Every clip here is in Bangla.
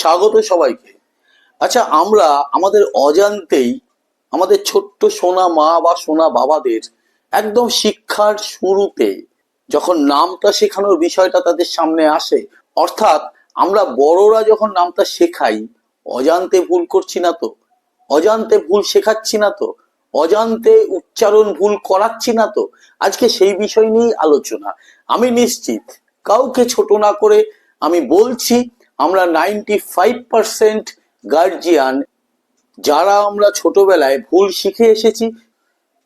স্বাগত সবাইকে। আচ্ছা আমরা আমাদের অজান্তেই আমাদের ছোট্ট সোনা মা বা সোনা বাবাদের একদম শিক্ষার শুরুতে যখন নামটা শেখানোর বিষয়টা তাদের সামনে আসে, অর্থাৎ আমরা বড়রা যখন নামটা শেখাই, অজান্তে ভুল করছি না তো? অজান্তে ভুল শেখাচ্ছি না তো? অজান্তে উচ্চারণ ভুল করাচ্ছি না তো? আজকে সেই বিষয় নিয়েই আলোচনা। আমি নিশ্চিত, কাউকে ছোট না করে আমি বলছি আমরা নাইনটি ফাইভ পার্সেন্ট গার্জিয়ান যারা আমরা ছোটবেলায় ভুল শিখে এসেছি,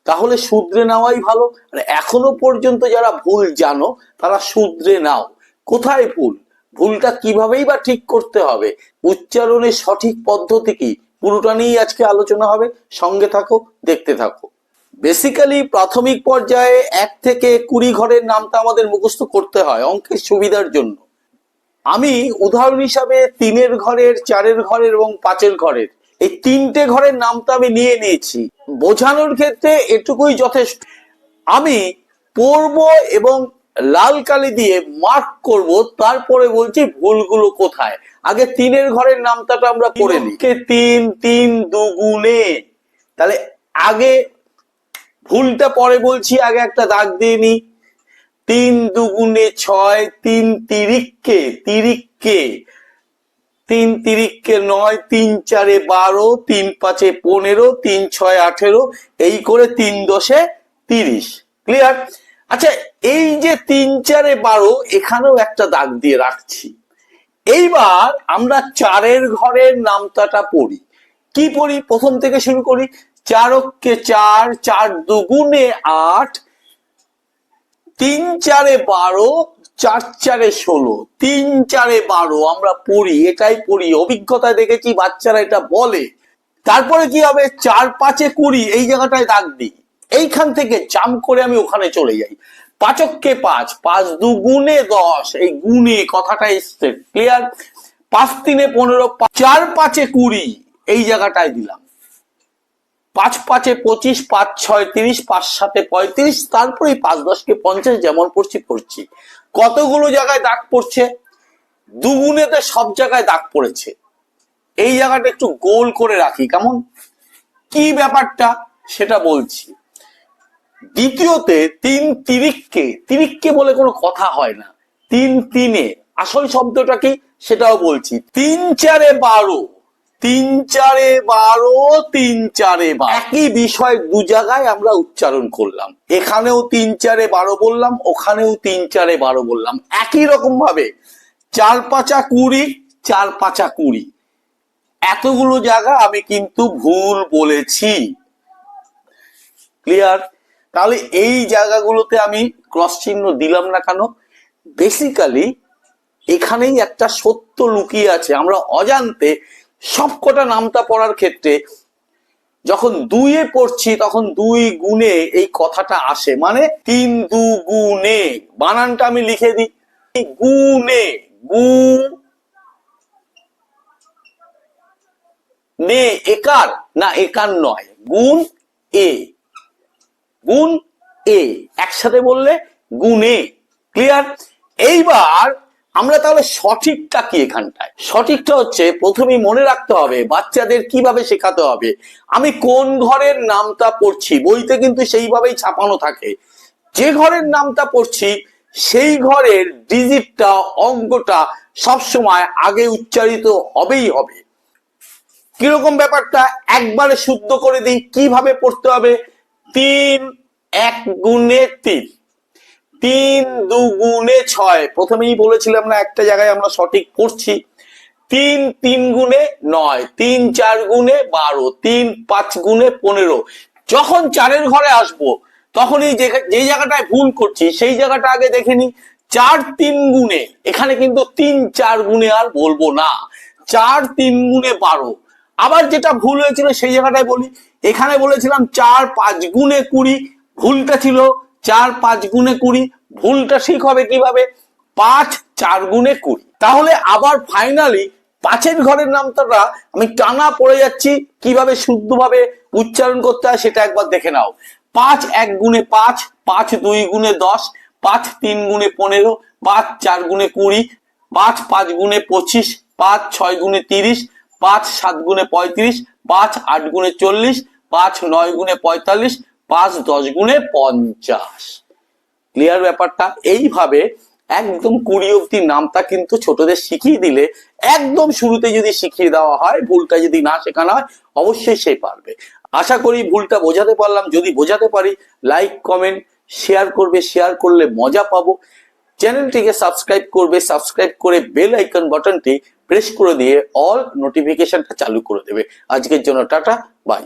তাহলে শুধরে নেওয়াই ভালো। আর এখনও পর্যন্ত যারা ভুল জানো, তারা শুধরে নাও। কোথায় ভুল? ভুলটা কিভাবেই বা ঠিক করতে হবে? উচ্চারণের সঠিক পদ্ধতি কি? পুরোটা নিয়েই আজকে আলোচনা হবে। সঙ্গে থাকো, দেখতে থাকো। বেসিক্যালি প্রাথমিক পর্যায়ে এক থেকে কুড়ি ঘরের নামটা আমাদের মুখস্থ করতে হয় অঙ্কের সুবিধার জন্য। আমি উদাহরণ হিসাবে তিনের ঘরের চারের ঘরের এবং পাঁচের ঘরের এই তিনটে ঘরের নামটা আমি নিয়ে নিয়েছি। বোঝানোর ক্ষেত্রে এটুকুই যথেষ্ট। আমি পড়ব এবং লাল কালি দিয়ে মার্ক করব তারপরে বলছি ভুলগুলো কোথায়। আগে তিনের ঘরের নামটা আমরা পড়ে নিই। তিন তিন দুগুণে। তাহলে আগে ভুলটা পরে বলছি আগে একটা দাগ দিয়ে নি তিন দুগুণে ছয়, তিন তিরিককে তিরিককে তিন তিরিককে নয়, তিন চারে বারো, তিন পাঁচে পনেরো, তিন ছয় আঠেরো, এই করে তিন দশে তিরিশ। ক্লিয়ার আচ্ছা এই যে তিন চারে বারো, এখানেও একটা দাগ দিয়ে রাখছি। এইবার আমরা চারের ঘরের নামতাটা পড়ি। কি পড়ি? প্রথম থেকে শুরু করি। চারককে চার চার দুগুণে আট তিন চারে বারো, চার চারে ষোলো, তিন চারে বারো, আমরা পড়ি, এটাই পড়ি অভিজ্ঞতা দেখেছি, বাচ্চারা এটা বলে। তারপরে কি হবে? চার পাঁচে কুড়ি, এই জায়গাটায় দাগ দিই। এইখান থেকে জাম করে আমি ওখানে চলে যাই। পাঁচককে পাঁচ পাঁচ দু গুণে দশ, এই গুণে কথাটা এসছে ক্লিয়ার পাঁচ তিনে পনেরো চার পাঁচে কুড়ি, এই জায়গাটায় দিলাম। পাঁচ পাঁচে পঁচিশ, পাঁচ ছয় তিরিশ, পাঁচ সাতে পঁয়ত্রিশ তারপরে পাঁচ দশকে পঞ্চাশ যেমন পড়ছি পড়ছি। কতগুলো জায়গায় দাগ পড়ছে? দুগুণেতে সব জায়গায় দাগ পড়েছে। এই জায়গাটা একটু গোল করে রাখি, কেমন? কি ব্যাপারটা? সেটা বলছি। দ্বিতীয়তে তিন তিরিককে তিরিককে বলে কোনো কথা হয় না। তিন তিনে, আসল শব্দটা কি? সেটাও বলছি। তিন চারে বারো। তিন চারে বারো, তিন চারে বারো। একই বিষয় দু জায়গায় আমরা উচ্চারণ করলাম। এখানেও তিন চারে বারো বললাম, ওখানেও তিন চারে বারো বললাম। একই রকম ভাবে, চার পাঁচা কুড়ি, চার পাঁচা কুড়ি। এতগুলো জায়গা আমি কিন্তু ভুল বলেছি। ক্লিয়ার তাহলে এই জায়গাগুলোতে আমি ক্রস চিহ্ন দিলাম না কেন? বেসিক্যালি এখানেই একটা সত্য লুকিয়ে আছে। আমরা অজান্তে সবকটা নামটা পড়ার ক্ষেত্রে যখন দুইয়ে পড়ছি, তখন দুই গুণে এই কথাটা আসে। মানে তিন দু গুণে বানানটা আমি লিখে দিই। গুণে। গু নে একার। না, একার নয়। গুণ এ। গুণ এ। একসাথে বললে গুণে। ক্লিয়ার? এইবার আমরা তাহলে সঠিকটা কি এখানটায়? সঠিকটা হচ্ছে প্রথমেই মনে রাখতে হবে বাচ্চাদের কীভাবে শেখাতে হবে। আমি কোন ঘরের নামটা পড়ছি? বইতে কিন্তু সেইভাবেই ছাপানো থাকে। যে ঘরের নামটা পড়ছি, সেই ঘরের ডিজিটটা অঙ্কটা সবসময় আগে উচ্চারিত হবেই হবে। কীরকম ব্যাপারটা? একবারে শুদ্ধ করে দিই, কীভাবে পড়তে হবে? তিন এক গুণে তিন। তিন দু গুণে ছয়। প্রথমেই বলেছিলাম না একটা জায়গায় আমরা সঠিক পড়ছি তিন তিন গুণে নয়, তিন চার গুণে বারো, তিন পাঁচ গুণে পনেরো। যখন চারের ঘরে আসব, তখনই যে জায়গাটায় ভুল করছি, সেই জায়গাটা আগে দেখে নি চার তিন গুণে এখানে কিন্তু তিন চার গুণে আর বলব না। চার তিন গুণে বারো। আবার যেটা ভুল হয়েছিল সেই জায়গাটায় বলি। এখানে বলেছিলাম চার পাঁচ গুণে কুড়ি। ভুলটা ছিল চার পাঁচ গুণে কুড়ি, ভুলটা ঠিক হবে কীভাবে? পাঁচ চার গুণে কুড়ি। তাহলে আবার ফাইনালি পাঁচের ঘরের নামটা আমি টানা পড়ে যাচ্ছি, কীভাবে শুদ্ধভাবে উচ্চারণ করতে হয় সেটা একবার দেখে নাও। পাঁচ এক গুণে পাঁচ পাঁচ দুই গুণে দশ, পাঁচ তিন গুণে পনেরো, পাঁচ চার গুণে কুড়ি, পাঁচ পাঁচ গুণে পঁচিশ, পাঁচ ছয় গুণে তিরিশ, পাঁচ সাত গুণে পঁয়ত্রিশ, পাঁচ আট গুণে চল্লিশ, পাঁচ নয় গুণে পঁয়তাল্লিশ পাঁচ দশ গুণে পঞ্চাশ। ক্লিয়ার ব্যাপারটা? এইভাবে একদম কুড়ি অব্দি নামটা কিন্তু ছোটদের শিখিয়ে দিলে একদম শুরুতে যদি শিখিয়ে দেওয়া হয়, ভুলটা যদি না শেখানো হয়, অবশ্যই সে পারবে। আশা করি ভুলটা বোঝাতে পারলাম। যদি বোঝাতে পারি লাইক কমেন্ট শেয়ার করবে। শেয়ার করলে মজা পাবো। চ্যানেলটিকে সাবস্ক্রাইব করবে। সাবস্ক্রাইব করে বেল আইকন বাটনটি প্রেস করে দিয়ে অল নোটিফিকেশনটা চালু করে দেবে। আজকের জন্য টাটা বাই